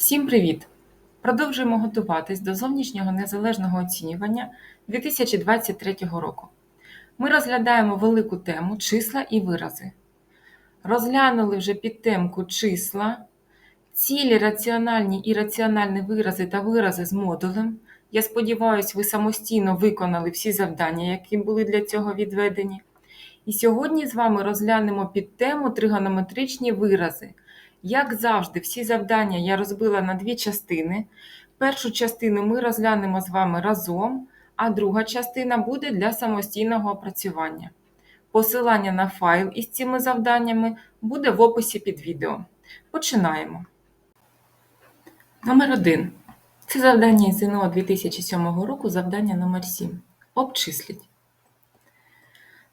Всім привіт! Продовжуємо готуватись до зовнішнього незалежного оцінювання 2023 року. Ми розглядаємо велику тему числа і вирази. Розглянули вже підтемку числа, цілі раціональні і раціональні вирази та вирази з модулем. Я сподіваюся, ви самостійно виконали всі завдання, які були для цього відведені. І сьогодні з вами розглянемо підтему тригонометричні вирази. Як завжди, всі завдання я розбила на дві частини. Першу частину ми розглянемо з вами разом, а друга частина буде для самостійного опрацювання. Посилання на файл із цими завданнями буде в описі під відео. Починаємо. Номер 1. Це завдання із ЗНО 2007 року, завдання номер 7. Обчисліть.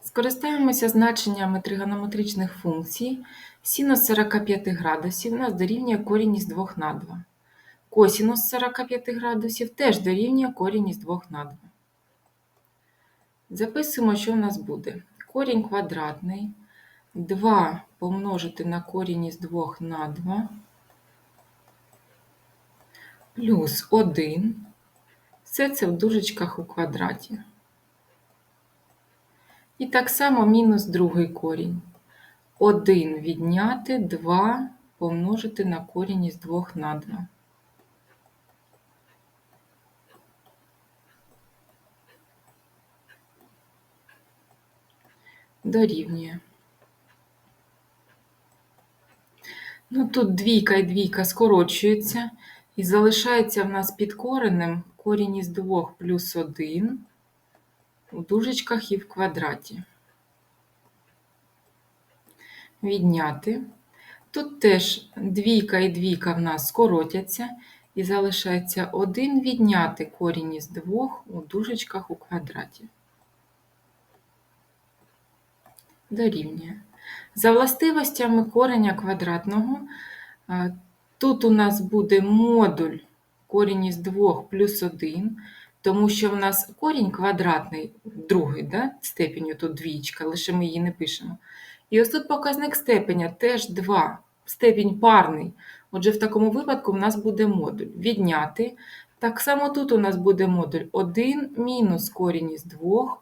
Скористаємося значеннями тригонометричних функцій. Синус 45 градусів нас дорівнює корінь із 2 на 2. Косінус 45 градусів теж дорівнює корінь із 2 на 2. Записуємо, що у нас буде. Корінь квадратний 2 помножити на корінь із 2 на 2 плюс 1. Все це в дужечках у квадраті. І так само мінус другий корінь. 1 відняти 2 помножити на корінь із 2 на 2. Дорівнює. Ну, тут двійка і двійка скорочуються, і залишається в нас під коренем корінь із 2 плюс 1 у дужечках і в квадраті. Відняти. Тут теж двійка і двійка в нас скоротяться, і залишається 1 відняти корінь із 2 у дужечках у квадраті. Дорівнює. За властивостями кореня квадратного, тут у нас буде модуль корінь із 2 плюс 1, тому що в нас корінь квадратний, другий да, степеню, тут двічка, лише ми її не пишемо. І ось тут показник степеня теж 2, степінь парний. Отже, в такому випадку в нас буде модуль. Відняти. Так само тут у нас буде модуль 1 мінус корінь із 2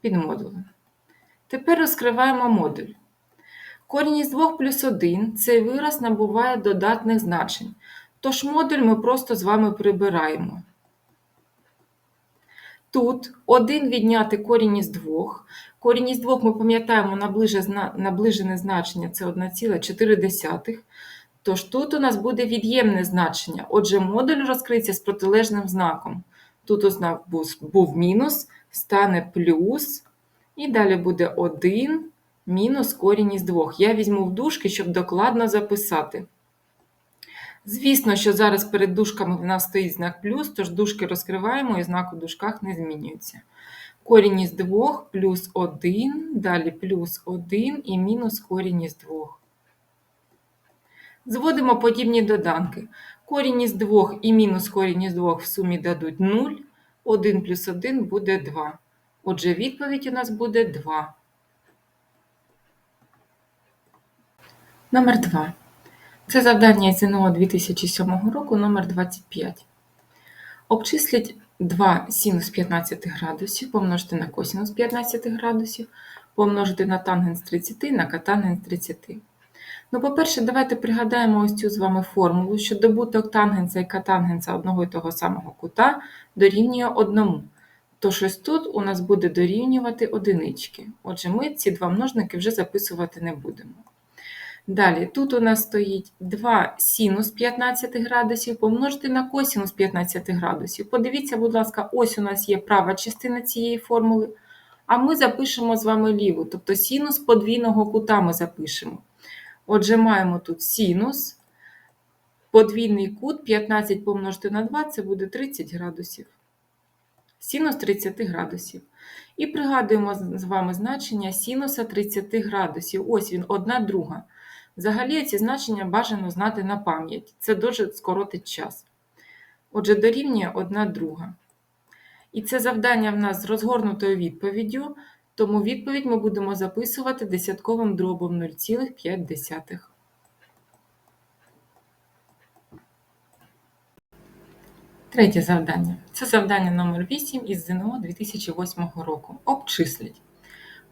під модулем. Тепер розкриваємо модуль. Корінь із 2 плюс 1 цей вираз набуває додатних значень. Тож модуль ми просто з вами прибираємо. Тут 1 відняти корінь із 2. Корінь із 2 ми пам'ятаємо наближене значення це 1,4. Тож тут у нас буде від'ємне значення. Отже, модуль розкриється з протилежним знаком. Тут ознак був мінус, стане плюс. І далі буде 1 мінус корінь із 2. Я візьму в дужки, щоб докладно записати. Звісно, що зараз перед дужками в нас стоїть знак плюс, тож дужки розкриваємо і знак у дужках не змінюється. Корінь із 2 плюс 1, далі плюс 1 і мінус корінь із 2. Зводимо подібні доданки. Корінь із 2 і мінус корінь із 2 в сумі дадуть 0, 1 плюс 1 буде 2. Отже, відповідь у нас буде 2. Номер 2. Це завдання ЗНО 2007 року номер 25. Обчисліть 2 синус 15 градусів, помножити на косинус 15 градусів, помножити на тангенс 30 на катангенс 30. Ну, по-перше, давайте пригадаємо ось цю з вами формулу, що добуток тангенса і катангенса одного і того самого кута дорівнює одному. Тож ось тут у нас буде дорівнювати одинички. Отже, ми ці два множники вже записувати не будемо. Далі, тут у нас стоїть 2 синус 15 градусів помножити на косинус 15 градусів. Подивіться, будь ласка, ось у нас є права частина цієї формули, а ми запишемо з вами ліву, тобто синус подвійного кута ми запишемо. Отже, маємо тут синус, подвійний кут 15 помножити на 2 це буде 30 градусів. Синус 30 градусів. І пригадуємо з вами значення синуса 30 градусів. Ось він, одна друга. Взагалі ці значення бажано знати на пам'ять. Це дуже скоротить час. Отже, дорівнює одна друга. І це завдання в нас з розгорнутою відповіддю, тому відповідь ми будемо записувати десятковим дробом 0,5. Третє завдання. Це завдання номер 8 із ЗНО 2008 року. Обчисліть.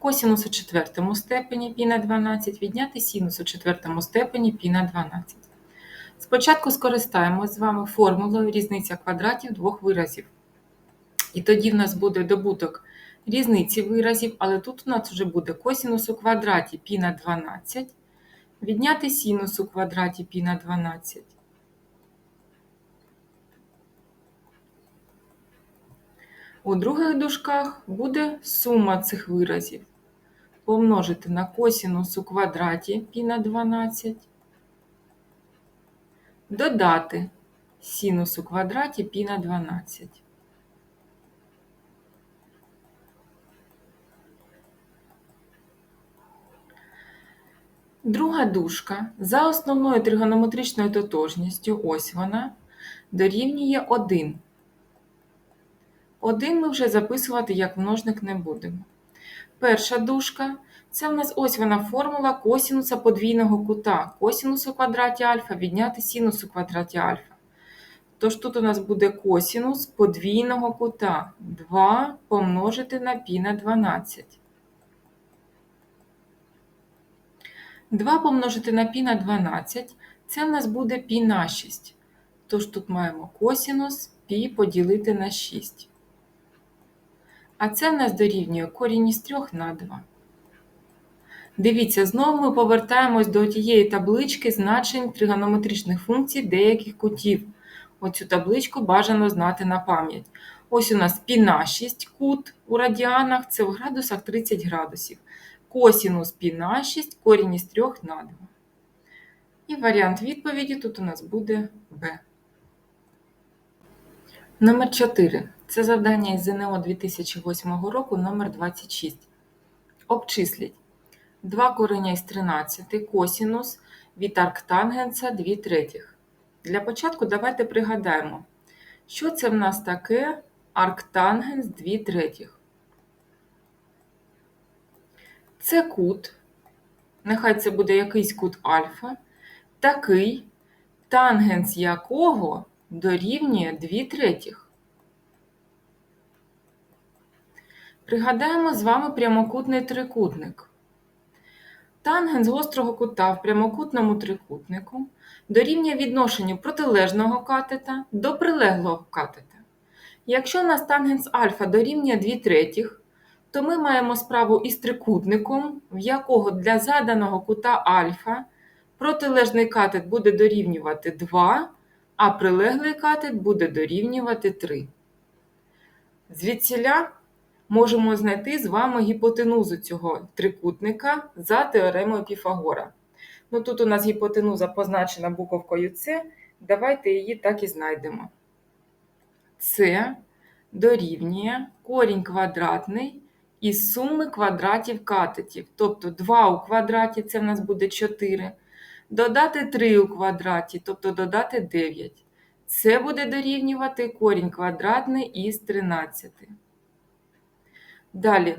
Косінус у четвертому степені пі на 12 відняти синус у четвертому степені пі на 12. Спочатку скористаємось з вами формулою різниця квадратів двох виразів. І тоді в нас буде добуток різниці виразів, але тут у нас вже буде косінус у квадраті пі на 12, відняти синус у квадраті пі на 12. У других дужках буде сума цих виразів. Помножити на косінус у квадраті пі на 12, додати синус у квадраті пі на 12. Друга дужка за основною тригонометричною тотожністю, ось вона, дорівнює 1. 1 ми вже записувати як множник не будемо. Перша дужка це в нас ось вона формула косінуса подвійного кута. Косінус у квадраті альфа відняти синус у квадраті альфа. Тож тут у нас буде косінус подвійного кута 2 помножити на пі на 12. 2 помножити на пі на 12 це в нас буде пі на 6. Тож тут маємо косінус пі поділити на 6. А це в нас дорівнює корінь із 3 на 2. Дивіться, знову ми повертаємось до тієї таблички значень тригонометричних функцій деяких кутів. Оцю табличку бажано знати на пам'ять. Ось у нас пі на 6 кут у радіанах, це в градусах 30 градусів. Косінус пі на 6, корінь із 3 на 2. І варіант відповіді тут у нас буде Б. Номер 4. Це завдання із ЗНО 2008 року номер 26. Обчисліть 2 кореня із 13 косінус від арктангенса 2 третіх. Для початку давайте пригадаємо, що це в нас таке арктангенс 2 третіх. Це кут, нехай це буде якийсь кут альфа, такий, тангенс якого дорівнює 2 третіх. Пригадаємо з вами прямокутний трикутник. Тангенс гострого кута в прямокутному трикутнику дорівнює відношенню протилежного катета до прилеглого катета. Якщо у нас тангенс альфа дорівнює 2 третіх, то ми маємо справу із трикутником, в якого для заданого кута альфа протилежний катет буде дорівнювати 2, а прилеглий катет буде дорівнювати 3. Звідсіля можемо знайти з вами гіпотенузу цього трикутника за теоремою Піфагора. Ну, Тут у нас гіпотенуза позначена буковкою С. Давайте її так і знайдемо. С дорівнює корінь квадратний із суми квадратів катетів. Тобто 2 у квадраті це в нас буде 4. Додати 3 у квадраті, тобто додати 9. Це буде дорівнювати корінь квадратний із 13. Далі.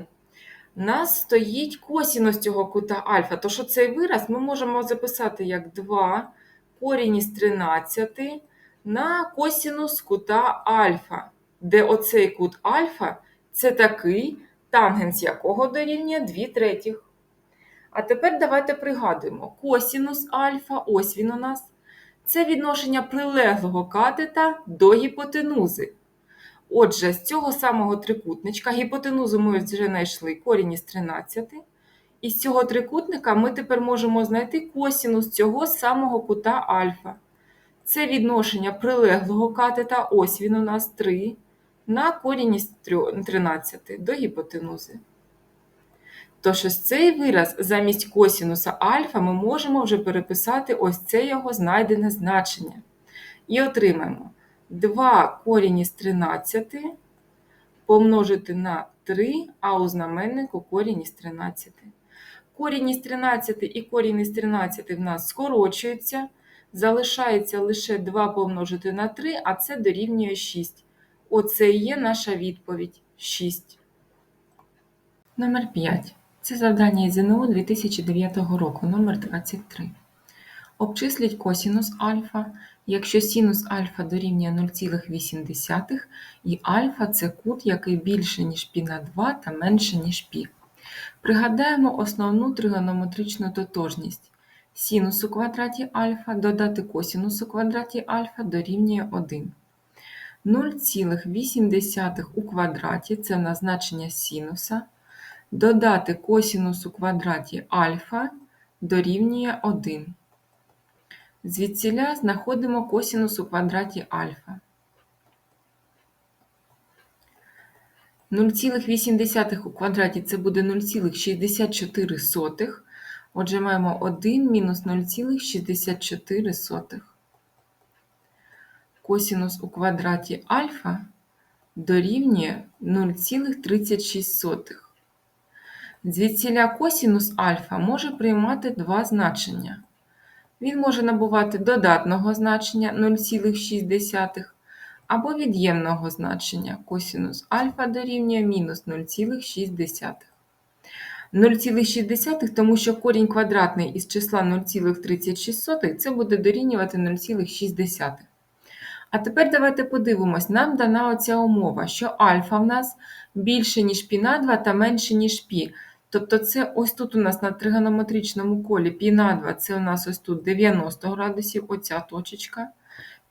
У нас стоїть косінус цього кута альфа. Тож цей вираз ми можемо записати як 2 корінь із 13 на косінус кута альфа, де оцей кут альфа це такий, тангенс якого дорівнює 2 третіх. А тепер давайте пригадуємо: косінус альфа, ось він у нас. Це відношення прилеглого катета до гіпотенузи. Отже, з цього самого трикутничка гіпотенузу ми вже знайшли корінь із 13. І з цього трикутника ми тепер можемо знайти косінус цього самого кута альфа. Це відношення прилеглого катета, ось він у нас 3, на корінь із 13 до гіпотенузи. Тож ось цей вираз замість косінуса альфа ми можемо вже переписати ось це його знайдене значення. І отримаємо 2 корінь із 13 помножити на 3, а у знаменнику корінь із 13. Корінь із 13 і корінь із 13 в нас скорочуються. Залишається лише 2 помножити на 3, а це дорівнює 6. Оце і є наша відповідь 6. Номер 5. Це завдання із ЗНО 2009 року, номер 23. Обчисліть косінус альфа, якщо синус альфа дорівнює 0,8 і альфа це кут, який більше, ніж π на 2 та менше, ніж π. Пригадаємо основну тригонометричну тотожність. Синус у квадраті альфа додати косінус у квадраті альфа дорівнює 1. 0,8 у квадраті це назначення синуса. Додати косінус у квадраті альфа дорівнює 1. Звідсіля знаходимо косінус у квадраті альфа. 0,8 у квадраті це буде 0,64. Отже, маємо 1 мінус 0,64. Косінус у квадраті альфа дорівнює 0,36. Звідсіля косінус альфа може приймати два значення. Він може набувати додатного значення 0,6 або від'ємного значення косінус альфа дорівнює мінус 0,6. 0,6, тому що корінь квадратний із числа 0,36 це буде дорівнювати 0,6. А тепер давайте подивимось, нам дана оця умова, що альфа в нас більше, ніж π на 2 та менше, ніж π. Тобто, це ось тут у нас на тригонометричному колі пі на 2, це у нас ось тут 90 градусів, оця точечка.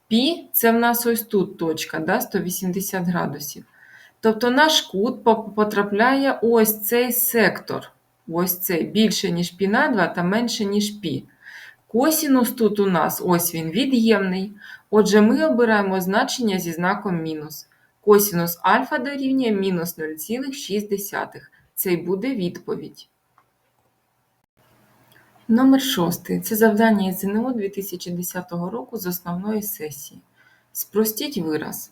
Пі це в нас ось тут точка, да, 180 градусів. Тобто, наш кут потрапляє ось цей сектор. Ось цей більше, ніж пі на 2 та менше, ніж пі. Косінус тут у нас ось він від'ємний. Отже, ми обираємо значення зі знаком мінус. Косінус альфа дорівнює мінус 0,6. Це й буде відповідь. Номер 6. Це завдання із ЗНО 2010 року з основної сесії. Спростіть вираз.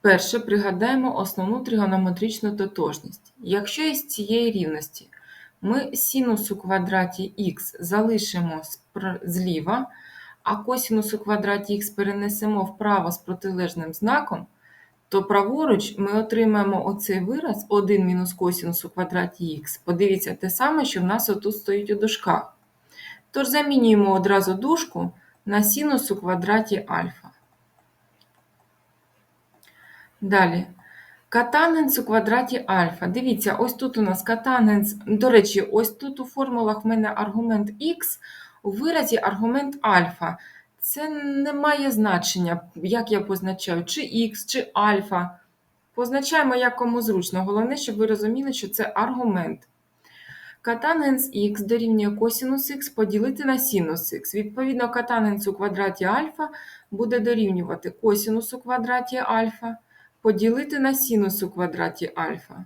Перше пригадаємо основну тригонометричну тотожність. Якщо із цієї рівності ми синус у квадраті х залишимо зліва, а косінус у квадраті х перенесемо вправо з протилежним знаком, то праворуч ми отримаємо оцей вираз 1 мінус косінус у квадраті х. Подивіться те саме, що в нас отут стоїть у дужках. Тож замінюємо одразу дужку на синус у квадраті альфа. Далі. Катангенс у квадраті альфа. Дивіться, ось тут у нас катангенс. До речі, ось тут у формулах в мене аргумент х, у виразі аргумент альфа. Це не має значення, як я позначаю, чи х, чи альфа. Позначаємо як кому зручно. Головне, щоб ви розуміли, що це аргумент. Катангенс х дорівнює косінус х поділити на синус х. Відповідно, катангенс у квадраті альфа буде дорівнювати косінус у квадраті альфа поділити на синус у квадраті альфа.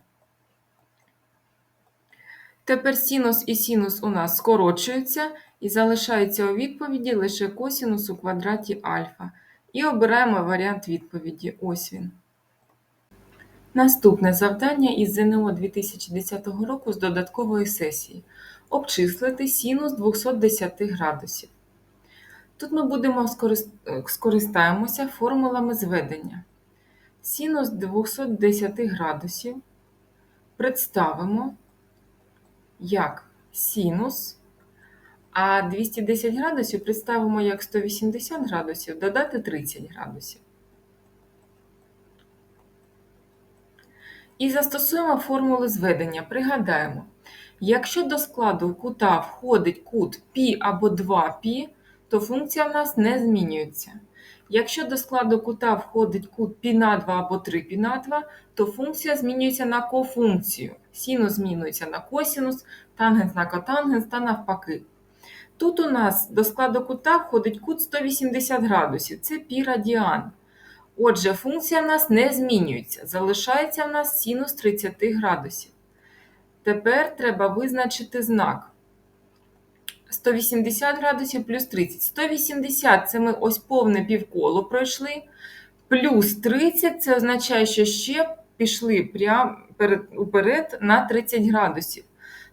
Тепер синус і синус у нас скорочуються і залишається у відповіді лише косінус у квадраті альфа. І обираємо варіант відповіді. Ось він. Наступне завдання із ЗНО 2010 року з додаткової сесії. Обчислити синус 210 градусів. Тут ми будемо скористаємося формулами зведення. Синус 210 градусів представимо як синус, а 210 градусів представимо як 180 градусів додати 30 градусів. І застосуємо формули зведення. Пригадаємо, якщо до складу кута входить кут π або 2π, то функція в нас не змінюється. Якщо до складу кута входить кут π на 2 або 3 π на 2, то функція змінюється на кофункцію. Синус змінюється на косінус, тангенс на котангенс та навпаки. Тут у нас до складу кута входить кут 180 градусів, це π радіан. Отже, функція в нас не змінюється. Залишається в нас синус 30 градусів. Тепер треба визначити знак. 180 градусів плюс 30. 180 це ми ось повне півколо пройшли. Плюс 30 це означає, що ще пішли прямо уперед на 30 градусів.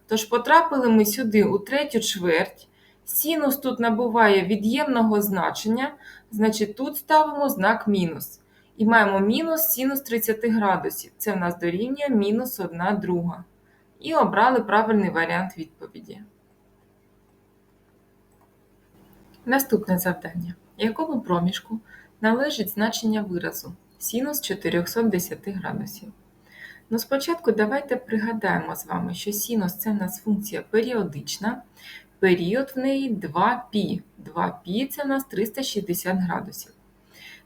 Тож потрапили ми сюди у третю чверть. Синус тут набуває від'ємного значення, значить тут ставимо знак мінус. І маємо мінус синус 30 градусів. Це в нас дорівнює мінус 1 друга. І обрали правильний варіант відповіді. Наступне завдання. Якому проміжку належить значення виразу синус 410 градусів? Ну, спочатку давайте пригадаємо з вами, що синус це в нас функція періодична, період в неї 2π. 2π це в нас 360 градусів.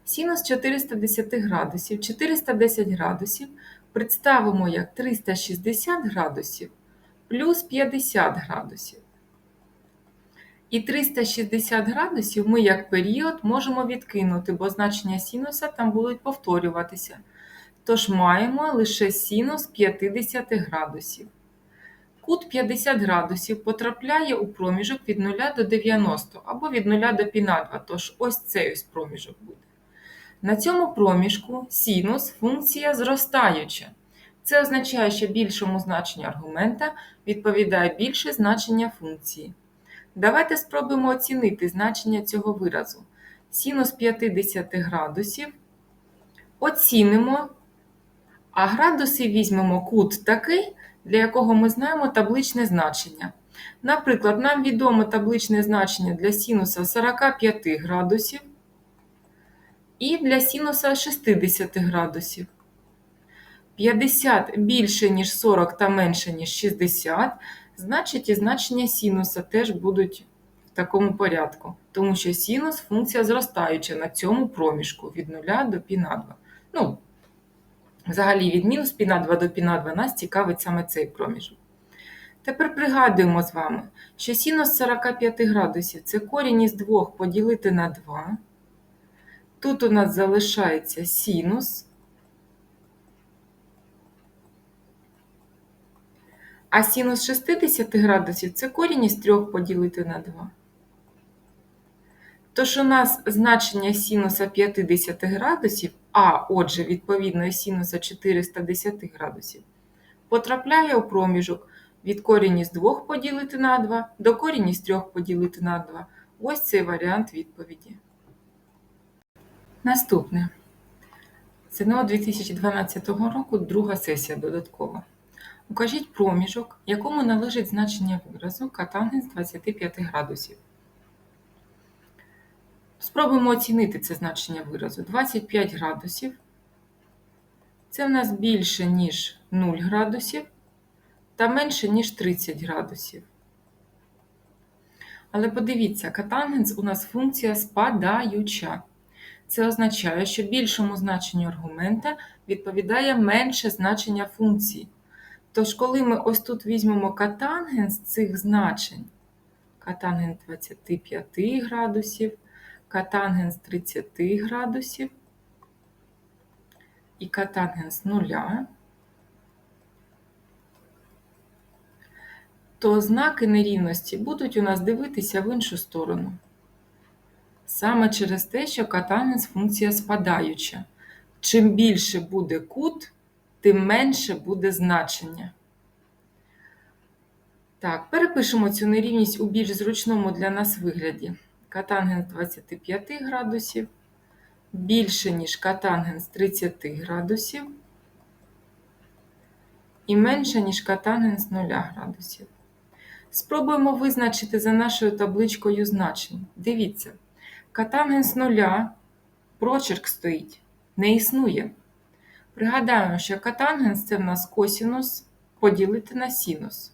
Синус 410 градусів, 410 градусів представимо як 360 градусів плюс 50 градусів. І 360 градусів ми як період можемо відкинути, бо значення синуса там будуть повторюватися. Тож маємо лише синус 50 градусів. Кут 50 градусів потрапляє у проміжок від 0 до 90 або від 0 до π2, тож ось цей ось проміжок буде. На цьому проміжку синус функція зростаюча. Це означає, що більшому значенню аргумента відповідає більше значення функції. Давайте спробуємо оцінити значення цього виразу. Синус 50 градусів оцінимо, а градуси візьмемо кут такий, для якого ми знаємо табличне значення. Наприклад, нам відомо табличне значення для синуса 45 градусів і для синуса 60 градусів. 50 більше, ніж 40 та менше, ніж 60, значить і значення синуса теж будуть в такому порядку, тому що синус функція зростаюча на цьому проміжку від 0 до π на 2. Ну, взагалі від мінус π на 2 до π на 2 нас цікавить саме цей проміжок. Тепер пригадуємо з вами, що синус 45 градусів це корінь із 2 поділити на 2. Тут у нас залишається синус. А синус 60 градусів це корінь із 3 поділити на 2. Тож у нас значення синуса 50 градусів, а отже, відповідно синуса 410 градусів, потрапляє у проміжок від корінь із 2 поділити на 2 до корінь із 3 поділити на 2. Ось цей варіант відповіді. Наступне. ЗНО 2012 року, друга сесія додаткова. Укажіть проміжок, якому належить значення виразу катангенс 25 градусів. Спробуємо оцінити це значення виразу. 25 градусів. Це в нас більше, ніж 0 градусів та менше, ніж 30 градусів. Але подивіться, катангенс у нас функція спадаюча. Це означає, що більшому значенню аргумента відповідає менше значення функції. Тож, коли ми ось тут візьмемо катангенс цих значень, катангенс 25 градусів, катангенс 30 градусів і катангенс 0, то знаки нерівності будуть у нас дивитися в іншу сторону. Саме через те, що катангенс функція спадаюча. Чим більше буде кут, тим менше буде значення. Так, перепишемо цю нерівність у більш зручному для нас вигляді. Катангенс 25 градусів більше, ніж катангенс 30 градусів і менше, ніж катангенс 0 градусів. Спробуємо визначити за нашою табличкою значень. Дивіться, катангенс 0 прочерк стоїть, не існує. Пригадаємо, що катангенс це в нас косінус поділити на синус.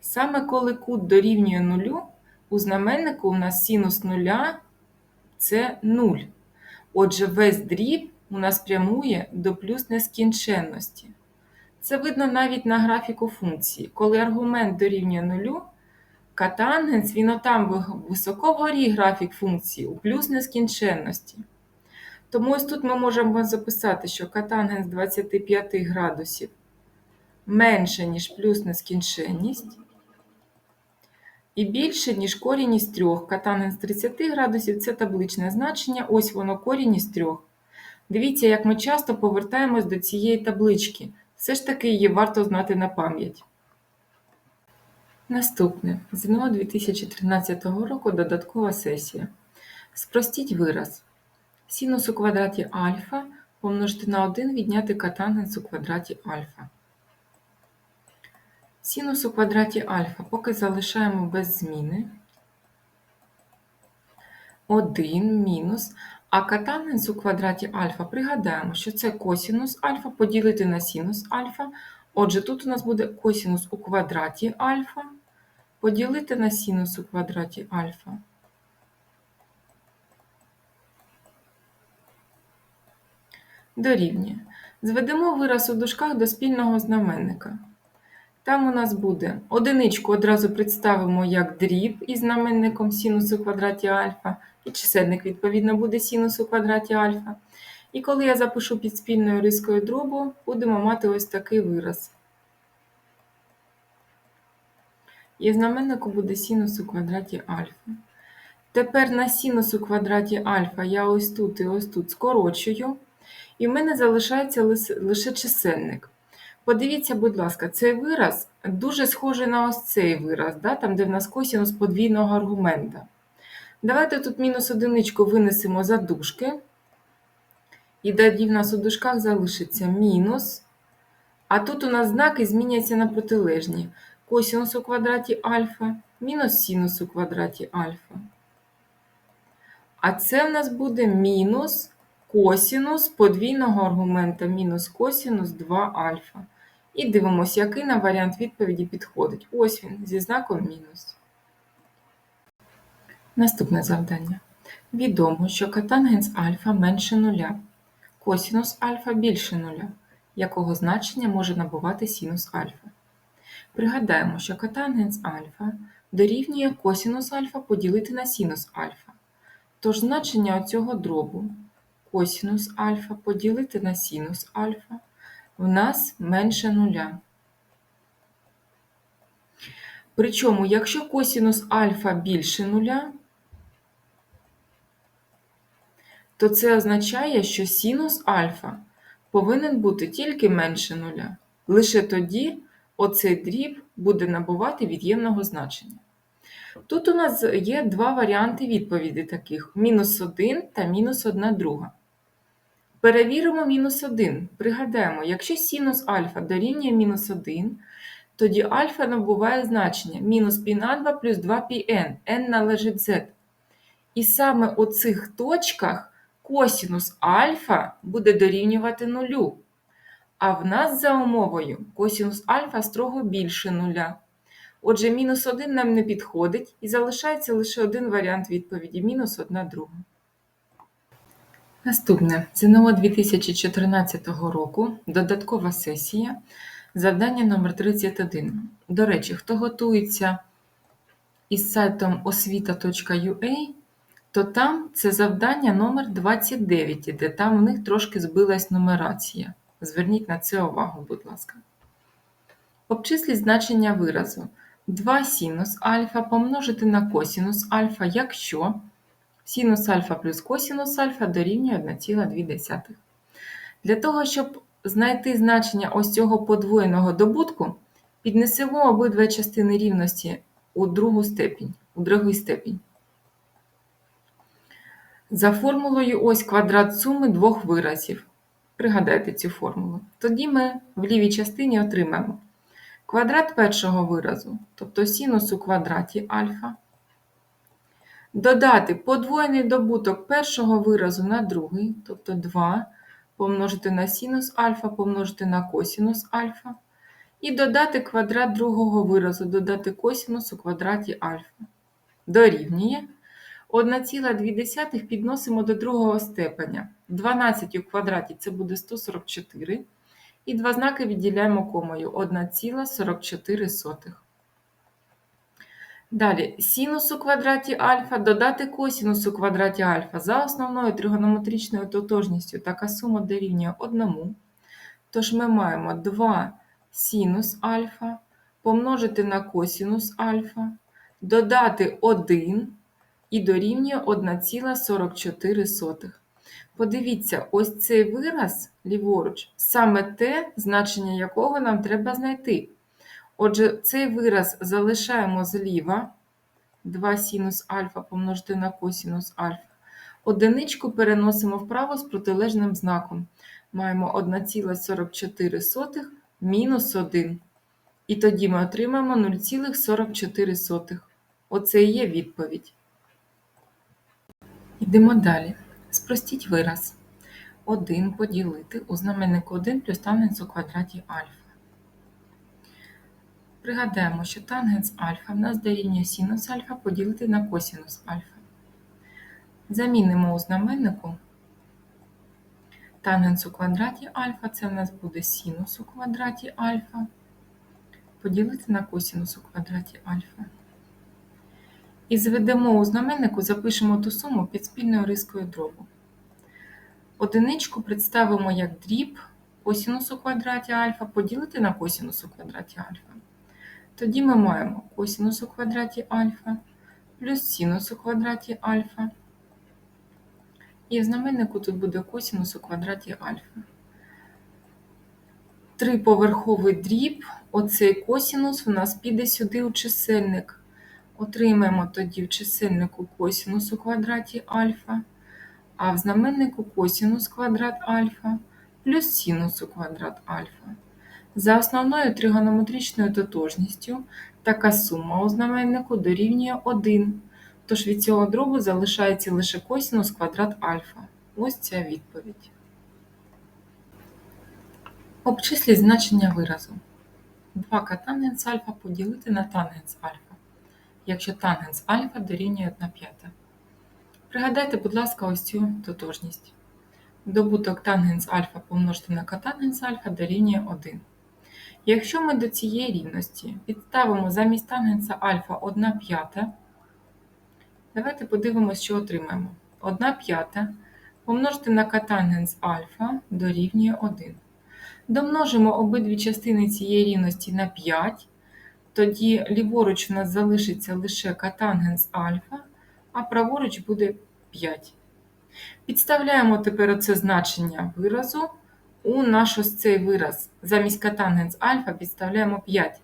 Саме коли кут дорівнює нулю, у знаменнику у нас синус нуля це 0. Отже, весь дріб у нас прямує до плюс нескінченності. Це видно навіть на графіку функції. Коли аргумент дорівнює нулю, катангенс, він отам високо вгорі графік функції у плюс нескінченності. Тому ось тут ми можемо записати, що катангенс 25 градусів менше, ніж плюс нескінченність. І більше, ніж корінь із 3. Катангенс 30 градусів це табличне значення, ось воно корінь із 3. Дивіться, як ми часто повертаємось до цієї таблички. Все ж таки її варто знати на пам'ять. Наступне. ЗНО 2013 року додаткова сесія. Спростіть вираз. Синус у квадраті альфа помножити на 1 відняти катангенс у квадраті альфа. Синус у квадраті альфа поки залишаємо без зміни. 1 мінус, а катангенс у квадраті альфа пригадаємо, що це косінус альфа поділити на синус альфа. Отже, тут у нас буде косінус у квадраті альфа поділити на синус у квадраті альфа. Дорівнює. Зведемо вираз у дужках до спільного знаменника. Там у нас буде одиничку одразу представимо як дріб із знаменником синус у квадраті альфа, і чисельник, відповідно, буде синус у квадраті альфа. І коли я запишу під спільною рискою дробу, будемо мати ось такий вираз. І знаменнику буде синус у квадраті альфа. Тепер на синус у квадраті альфа я ось тут і ось тут скорочую, і в мене залишається лише чисельник. Подивіться, будь ласка, цей вираз дуже схожий на ось цей вираз, да? там, де в нас косінус подвійного аргумента. Давайте тут мінус одиничку винесемо за дужки. І тоді в нас у дужках залишиться мінус. А тут у нас знаки зміняться на протилежні. Косінус у квадраті альфа, мінус синус у квадраті альфа. А це в нас буде мінус косінус подвійного аргумента мінус косінус 2 альфа. І дивимося, який нам варіант відповіді підходить. Ось він зі знаком мінус. Наступне завдання. Відомо, що катангенс альфа менше нуля, косінус альфа більше нуля, якого значення може набувати синус альфа. Пригадаємо, що катангенс альфа дорівнює косінус альфа поділити на синус альфа. Тож значення цього дробу косінус альфа поділити на синус альфа в нас менше нуля. Причому, якщо косінус альфа більше нуля, то це означає, що синус альфа повинен бути тільки менше нуля. Лише тоді оцей дріб буде набувати від'ємного значення. Тут у нас є два варіанти відповіді таких: мінус 1 та мінус 1 друга. Перевіримо мінус 1. Пригадаємо, якщо синус альфа дорівнює мінус 1, тоді альфа набуває значення мінус π на 2 плюс 2πn, n належить z. І саме у цих точках косінус альфа буде дорівнювати нулю. А в нас за умовою косінус альфа строго більше нуля. Отже, мінус 1 нам не підходить і залишається лише один варіант відповіді мінус 1 друга. Наступне. ЗНО 2014 року, додаткова сесія, завдання номер 31 До речі, хто готується із сайтом освіта.ua, то там це завдання номер 29 де там в них трошки збилась нумерація. Зверніть на це увагу, будь ласка. Обчисліть значення виразу. 2 синус альфа помножити на косінус альфа, якщо Синус альфа плюс косінус альфа дорівнює 1,2. Для того, щоб знайти значення ось цього подвоєного добутку, піднесемо обидві частини рівності у другу степінь, у другий степінь. За формулою ось квадрат суми двох виразів. Пригадайте цю формулу. Тоді ми в лівій частині отримаємо квадрат першого виразу, тобто синус у квадраті альфа. Додати подвоєний добуток першого виразу на другий, тобто 2, помножити на синус альфа, помножити на косінус альфа. І додати квадрат другого виразу, додати косінус у квадраті альфа. Дорівнює. 1,2 підносимо до другого степеня. 12 у квадраті це буде 144. І два знаки відділяємо комою 1,44. Далі синус у квадраті альфа додати косінус у квадраті альфа за основною тригонометричною тотожністю така сума дорівнює 1. Тож ми маємо 2 синус альфа помножити на косінус альфа, додати 1 і дорівнює 1,44. Подивіться, ось цей вираз ліворуч, саме те значення якого нам треба знайти. Отже, цей вираз залишаємо зліва 2 синус альфа помножити на косінус альфа. Одиничку переносимо вправо з протилежним знаком. Маємо 1,44 мінус 1. І тоді ми отримаємо 0,44. Оце і є відповідь. Йдемо далі. Спростіть вираз. 1 поділити у знаменнику 1 плюс тангенс у квадраті альфа. Пригадаємо, що тангенс альфа в нас дорівнює синус альфа поділити на косінус альфа. Замінимо у знаменнику тангенс у квадраті альфа, це в нас буде синус у квадраті альфа, поділити на косінус у квадраті альфа. І зведемо у знаменнику, запишемо ту суму під спільною рискою дробу. Одиничку представимо як дріб косінус у квадраті альфа поділити на косінус у квадраті альфа. Тоді ми маємо косінус у квадраті альфа плюс синус у квадраті альфа. І в знаменнику тут буде косінус у квадраті альфа. Триповерховий дріб, оцей косінус у нас піде сюди у чисельник. Отримаємо тоді в чисельнику косінус у квадраті альфа, а в знаменнику косінус квадрат альфа плюс синус у квадрат альфа. За основною тригонометричною тотожністю така сума у знаменнику дорівнює 1. Тож від цього дробу залишається лише косінус квадрат альфа. Ось ця відповідь. Обчисліть значення виразу. 2 тангенс альфа поділити на тангенс альфа, якщо тангенс альфа дорівнює 1 п'ята. Пригадайте, будь ласка, ось цю тотожність. Добуток тангенс альфа помножити на котангенс альфа дорівнює 1. Якщо ми до цієї рівності підставимо замість тангенса альфа 1 п'ята, давайте подивимося, що отримаємо. 1 п'ята помножити на котангенс альфа дорівнює 1. Домножимо обидві частини цієї рівності на 5, тоді ліворуч у нас залишиться лише котангенс альфа, а праворуч буде 5. Підставляємо тепер оце значення виразу у наш ось цей вираз. Замість котангенс альфа підставляємо 5.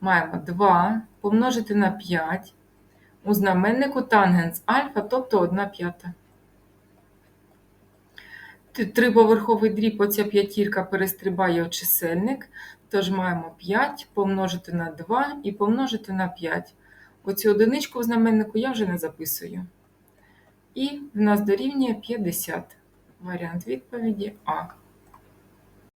Маємо 2 помножити на 5 у знаменнику тангенс альфа, тобто 1 п'ята. Триповерховий дріб, оця п'ятірка перестрибає в чисельник, тож маємо 5 помножити на 2 і помножити на 5. Оцю одиничку в знаменнику я вже не записую. І в нас дорівнює 50. Варіант відповіді А.